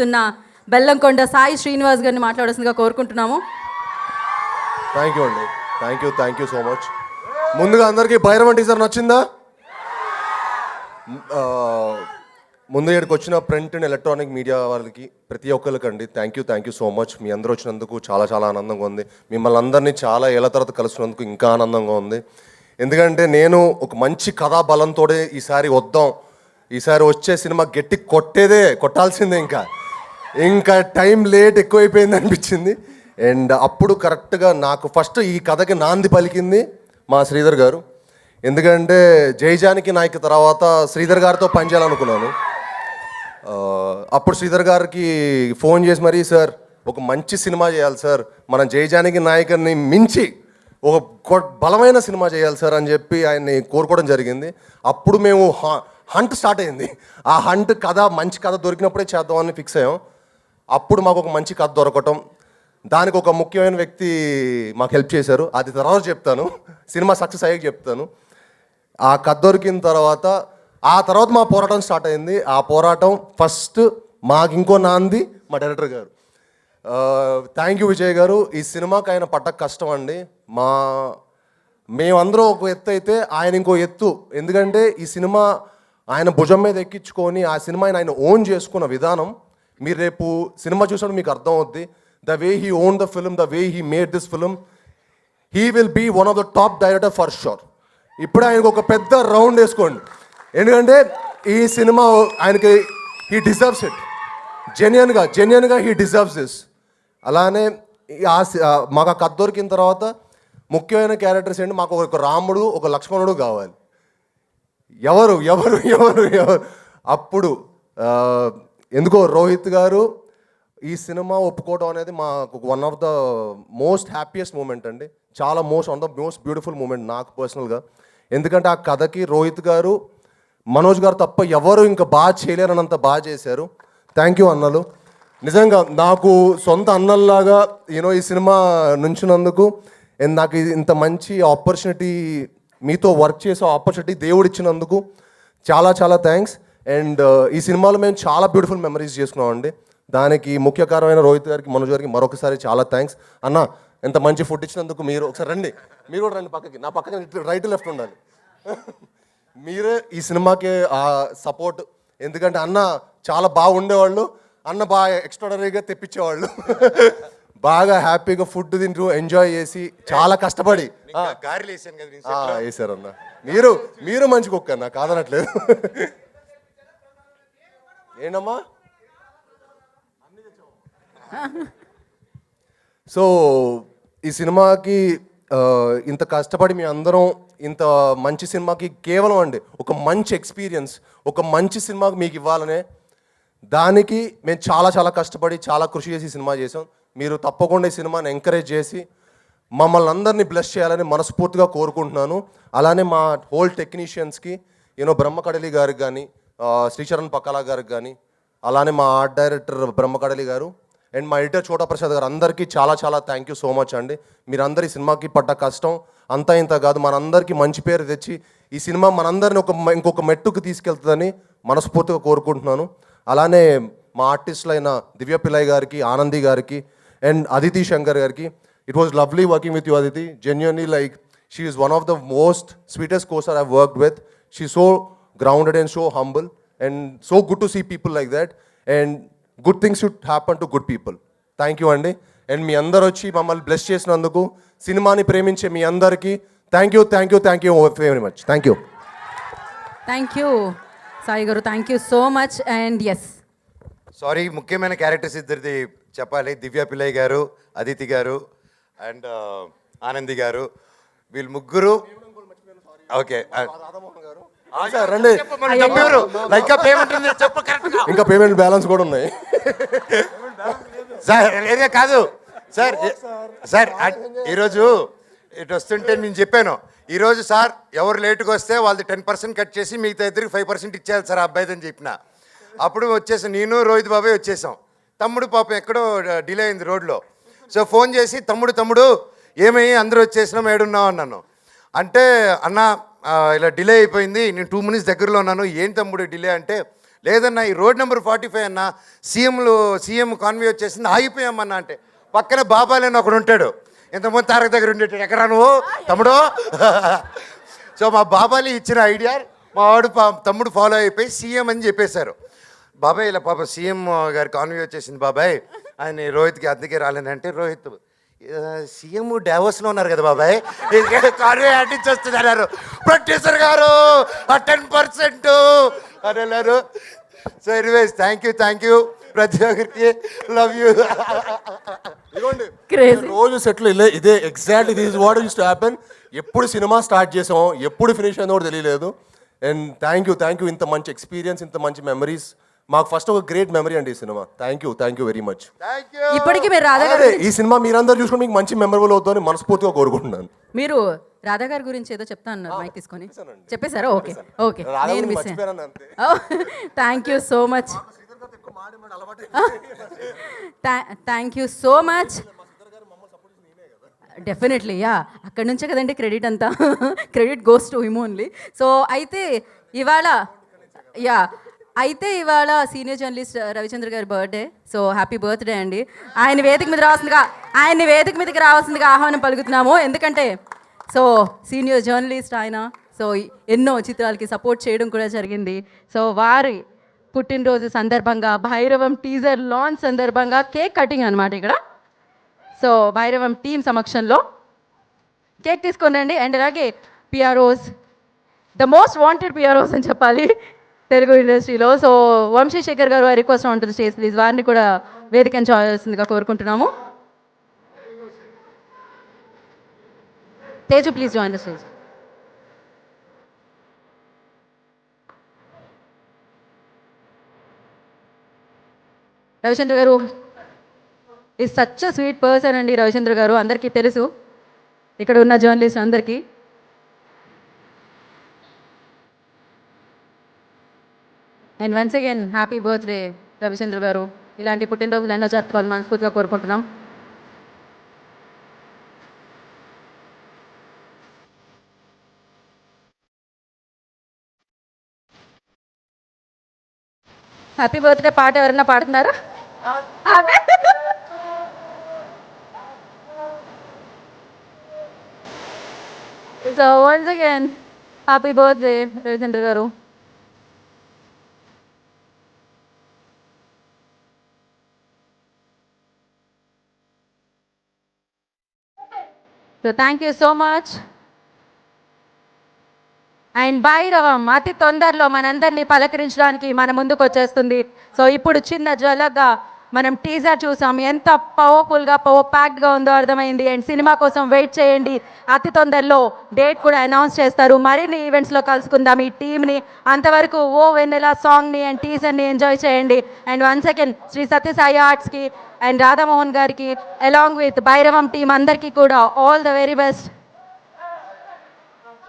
తున్న బెల్లంకొండ సాయి శ్రీనివాస్ గారిని మాట్లాడాల్సిందిగా కోరుకుంటున్నాము. థ్యాంక్ యూ అండి. Thank you thank you so much ముందుగా అందరికీ భైరవ టీజర్ నచ్చిందా? ముందు ఇక్కడికి వచ్చిన ప్రింట్ అండ్ ఎలక్ట్రానిక్ మీడియా వాళ్ళకి ప్రతి ఒక్కరికి అండి thank you thank you so much మీ అందరూ వచ్చినందుకు చాలా చాలా ఆనందంగా ఉంది. మిమ్మల్ని అందరినీ చాలా ఏళ్ళ తర్వాత కలుసుకున్నందుకు ఇంకా ఆనందంగా ఉంది. ఎందుకంటే నేను ఒక మంచి కథా బలంతో ఈసారి వద్దాం. ఈసారి వచ్చే సినిమా గట్టి కొట్టేదే కొట్టాల్సిందే ఇంకా. ఇంకా టైం లేట్ ఎక్కువైపోయింది అనిపించింది. అండ్ అప్పుడు కరెక్ట్గా నాకు ఫస్ట్ ఈ కథకి నాంది పలికింది మా శ్రీధర్ గారు. ఎందుకంటే జైజానికి నాయకు తర్వాత శ్రీధర్ గారితో పనిచేయాలనుకున్నాను అప్పుడు శ్రీధర్ గారికి ఫోన్ చేసి మరీ సార్ ఒక మంచి సినిమా చేయాలి సార్ మనం జైజానికి నాయకుని మించి ఒక బలమైన సినిమా చేయాలి సార్ అని చెప్పి ఆయన్ని కోరుకోవడం జరిగింది. అప్పుడు మేము హ- హంట్ స్టార్ట్ అయింది. ఆ హంట్ కథ మంచి కథ దొరికినప్పుడే చేద్దామని ఫిక్స్ అయ్యాం. అప్పుడు మాకు ఒక మంచి కథ దొరకటం. దానికి ఒక ముఖ్యమైన వ్యక్తి మాకు హెల్ప్ చేశారు. అది తర్వాత చెప్తాను. సినిమా సక్సెస్ అయ్యాక చెప్తాను. ఆ కథ దొరికిన తర్వాత ఆ తర్వాత మా పోరాటం స్టార్ట్ అయింది. ఆ పోరాటం ఫస్ట్ మాకు ఇంకో నాంది మా డైరెక్టర్ గారు. థ్యాంక్ యూ విజయ్ గారు. ఈ సినిమాకి ఆయన పట్టక కష్టం అండి. మా మేమందరం ఒక ఎత్తు అయితే ఆయన ఇంకో ఎత్తు. ఎందుకంటే ఈ సినిమా ఆయన భుజం మీద ఎక్కించుకొని ఆ సినిమాని ఆయన ఓన్ చేసుకున్న విధానం మీరు రేపు సినిమా చూసినప్పుడు మీకు అర్థం అవుద్ది the way he own the film the way he made this film he will be one of the top director for sure ఇప్పుడు ఆయనకు ఒక పెద్ద రౌండ్ వేసుకోండి. ఎందుకంటే ఈ సినిమా ఆయనకి హీ డిజర్వ్స్ ఇట్ జెన్యున్గా జెన్యున్గా హీ డిజర్వ్స్ దిస్ అలానే ఆ సి- మాకు ఆ కథ దొరికిన తర్వాత ముఖ్యమైన క్యారెక్టర్స్ ఏంటి? మాకు ఒక రాముడు ఒక లక్ష్మణుడు కావాలి. ఎవరు? ఎవరు? ఎవరు? ఎవరు? అప్పుడు ఎందుకో రోహిత్ గారు ఈ సినిమా ఒప్పుకోవడం అనేది మాకు one of the most happiest moment అండి. చాలా most one the most beautiful moment నాకు పర్సనల్గా ఎందుకంటే ఆ కథకి రోహిత్ గారు మనోజ్ గారు తప్ప ఎవరు ఇంకా బాగా చేయలేరనంత బాగా చేశారు. థ్యాంక్ యూ అన్నలు. నిజంగా నాకు సొంత అన్నల్లాగా యూనో ఈ సినిమా నుంచినందుకు నాకు ఇంత మంచి ఆపర్చునిటీ మీతో వర్క్ చేసే ఆపర్చునిటీ దేవుడు ఇచ్చినందుకు చాలా చాలా థ్యాంక్స్ అండ్ ఈ సినిమాలో మేము చాలా బ్యూటిఫుల్ మెమరీస్ చేసుకున్నామండి దానికి ముఖ్య కారణమైన రోహిత్ గారికి మనోజ్ గారికి మరొకసారి చాలా థ్యాంక్స్ అన్న ఎంత మంచి ఫుడ్ ఇచ్చినందుకు మీరు ఒకసారి రండి. మీరు కూడా రండి పక్కకి. నా పక్కన రైట్ లెఫ్ట్ ఉండాలి. మీరే ఈ సినిమాకి ఆ సపోర్ట్. ఎందుకంటే అన్న చాలా బాగుండేవాళ్ళు. అన్న బాగా ఎక్స్ట్రాడనరీగా తెప్పించేవాళ్ళు. బాగా హ్యాపీగా ఫుడ్ తింటూ ఎంజాయ్ చేసి చాలా కష్టపడి. ఆ, గారెలు వేసాను కదా నేను. ఆ, వేశారన్న మీరు మీరు మంచి కుక్క అన్న కాదనట్లేదు. ఏంటమ్మా? సో ఈ సినిమాకి ఇంత కష్టపడి మీ అందరం ఇంత మంచి సినిమాకి కేవలం అండి ఒక మంచి ఎక్స్పీరియన్స్ ఒక మంచి సినిమాకి మీకు ఇవ్వాలనే దానికి మేము చాలా చాలా కష్టపడి చాలా కృషి చేసి సినిమా చేసాం మీరు తప్పకుండా ఈ సినిమాని ఎంకరేజ్ చేసి మమ్మల్ని అందరినీ బ్లెస్ చేయాలని మనస్ఫూర్తిగా కోరుకుంటున్నాను. అలానే మా హోల్ టెక్నీషియన్స్కి యూనో బ్రహ్మకడలి గారికి కానీ శ్రీచరణ్ పక్కల గారికి కానీ అలానే మా ఆర్ట్ డైరెక్టర్ బ్రహ్మకడలి గారు అండ్ మా ఎడిటర్ చోటా ప్రసాద్ గారు అందరికీ చాలా చాలా థ్యాంక్ యూ సో మచ్ అండి. మీరందరి సినిమాకి పడ్డ కష్టం అంతా ఇంత కాదు మనందరికీ మంచి పేరు తెచ్చి ఈ సినిమా మనందరిని ఒక మ- ఇంకొక మెట్టుకు తీసుకెళ్తుందని మనస్ఫూర్తిగా కోరుకుంటున్నాను. అలానే మా ఆర్టిస్టులైన దివ్య పిల్లయ్య గారికి ఆనంది గారికి అండ్ అదితి శంకర్ గారికి it was lovely working with you Aditi. Genuinely like she is one of the most sweetest costar I work with she so grounded and so humble and so good to see people like that and good things should happen to good people thank you అండి and మీ అందరు వచ్చి మమ్మల్ని bless చేసినందుకు సినిమాని ప్రేమించే మీ అందరికీ thank you thank you thank you very much thank you thank you Sai గారు thank you so much and yes sorry ముఖ్యమైన క్యారెక్టర్స్ ఇద్దరిది చెప్పాలి. దివ్య పిల్లయ్య గారు అదితి గారు అండ్ ఆనంది గారు. వీళ్ళు ముగ్గురు ఓకే సార్ రండి. లైక్ పేమెంట్ ఉంది చెప్పు కరెక్ట్ ఇంకా పేమెంట్ బ్యాలెన్స్ కూడా ఉన్నాయి. సార్ లేదే కాదు. సార్ సార్ ఈరోజు ఇటు వస్తుంటే నేను చెప్పాను. ఈరోజు సార్ ఎవరు లేటుగా వస్తే వాళ్ళది టెన్ పర్సెంట్ కట్ చేసి మిగతా ఇద్దరికి ఫైవ్ పర్సెంట్ ఇచ్చేయాలి సార్ అబ్బాయిది అని చెప్పిన. అప్పుడు వచ్చేసి నేను రోహిత్ బాబాయ్ వచ్చేసాం. తమ్ముడు పాపం ఎక్కడో డిలే అయింది రోడ్లో. సో ఫోన్ చేసి తమ్ముడు తమ్ముడు ఏమయ్యి అందరూ వచ్చేసినాం ఏడున్నావు అన్నాను. అంటే అన్న ఇలా డిలే అయిపోయింది. నేను టూ మినిట్స్ దగ్గరలో ఉన్నాను. ఏం తమ్ముడు డిలే అంటే లేదన్నా ఈ రోడ్ నెంబర్ ఫార్టీ ఫైవ్ అన్న సీఎంలు సీఎం కాన్వే వచ్చేసింది ఆగిపోయామన్నా అంటే పక్కన బాబాయ్ అని ఒకడు ఉంటాడు. ఇంతకుముందు తారక దగ్గర ఉండేటాడు ఎక్కడ నువ్వు? తమ్ముడు? సో మా బాబాలి ఇచ్చిన ఐడియా మా వాడు తమ్ముడు ఫాలో అయిపోయి సీఎం అని చెప్పేశారు. బాబాయ్ ఇలా పాప సీఎం గారు కాన్వే వచ్చేసింది బాబాయ్. ఆయన రోహిత్కి అద్దెకి రాలేనంటే రోహిత్ సీఎం డావోస్లో ఉన్నారు కదా బాబాయ్? కాన్వే అంటించేస్తుంది అన్నారు. ప్రొడ్యూసర్ గారు ఆ టెన్ పర్సెంట్ అని అన్నారు. So anyways thank you thank you ప్రతి ఒక్కరికి లవ్ యూ. రోజు సెట్లు ఇదే ఇదే exactly this what used to happen ఎప్పుడు సినిమా స్టార్ట్ చేసాం ఎప్పుడు ఫినిష్ అయిందో కూడా తెలియలేదు. And thank you thank you ఇంత మంచి ఎక్స్పీరియన్స్ ఇంత మంచి మెమరీస్ మాకు ఫస్ట్ ఒక గ్రేట్ మెమరీ అండి ఈ cinema. Thank you thank you very much ఇప్పటికీ మీరు రాధా గారి అదే ఈ సినిమా మీరందరూ చూసుకుని మీకు మంచి మెమరబుల్ అవుతుందని మనస్ఫూర్తిగా కోరుకుంటున్నాను. మీరు రాధా గారి గురించి ఏదో చెప్తా అన్నారు మైక్ తీసుకొని. చెప్పేశారా? Okay okay. రాధా నేను గురించి మిస్ మర్చిపోయాను అంతే. Thank you so much thank you so much definitely yeah అక్కడ నుంచే కదండి క్రెడిట్ అంతా. Credit goes to him only so అయితే ఇవాళ యా అయితే ఇవాళ సీనియర్ జర్నలిస్ట్ రవిచంద్ర గారి బర్త్డే సో హ్యాపీ బర్త్డే అండి. ఆయన వేదిక మీద రావాల్సిందిగా ఆయన వేదిక మీదకి రావాల్సిందిగా ఆహ్వానం పలుకుతున్నాము. ఎందుకంటే సో సీనియర్ జర్నలిస్ట్ ఆయన సో ఎన్నో చిత్రాలకి సపోర్ట్ చేయడం కూడా జరిగింది. సో వారి పుట్టినరోజు సందర్భంగా భైరవం టీజర్ లాంచ్ సందర్భంగా కేక్ కటింగ్ అనమాట ఇక్కడ. సో భైరవం టీం సమక్షంలో కేక్ తీసుకొని రండి అండ్ అలాగే PROs the most wanted PROs అని చెప్పాలి. తెలుగు ఇండస్ట్రీలో. సో వంశీశేఖర్ గారు వారి రిక్వెస్ట్ ఉంటుంది స్టేజ్ ప్లీజ్. వారిని కూడా వేదిక చేయాల్సిందిగా కోరుకుంటున్నాము. Teju please join the stage Ravichandra గారు ఈ సచ్ స్వీట్ పర్సన్ అండి రవిచంద్ర గారు. అందరికీ తెలుసు. ఇక్కడ ఉన్న జర్నలిస్ట్ అందరికీ. And once again happy birthday Ravichandra గారు ఇలాంటి పుట్టినరోజులు ఎన్నో జరుపుకోవాలని మనస్ఫూర్తిగా కోరుకుంటున్నాం. హ్యాపీ బర్త్డే పాట ఎవరైనా పాడుతున్నారా? So once again happy birthday Ravichandra గారు so thank you so much and Bhairavam అతి తొందరలో మనందరినీ పలకరించడానికి మన ముందుకు వచ్చేస్తుంది. సో ఇప్పుడు చిన్న జ్వలగా మనం టీజర్ చూసాం ఎంత పవర్ఫుల్గా పవర్ ప్యాక్డ్గా ఉందో అర్థమైంది. అండ్ సినిమా కోసం వెయిట్ చేయండి. అతి తొందరలో డేట్ కూడా అనౌన్స్ చేస్తారు. మరిన్ని ఈవెంట్స్లో కలుసుకుందాం ఈ టీంని అంతవరకు ఓ వెన్నెల సాంగ్ని అండ్ టీజర్ని ఎంజాయ్ చేయండి. And one second Shri Sathya Sai ఆర్ట్స్కి and Radha Mohan గారికి అలాంగ్ విత్ భైరవం టీం అందరికీ కూడా ఆల్ ద వెరీ బెస్ట్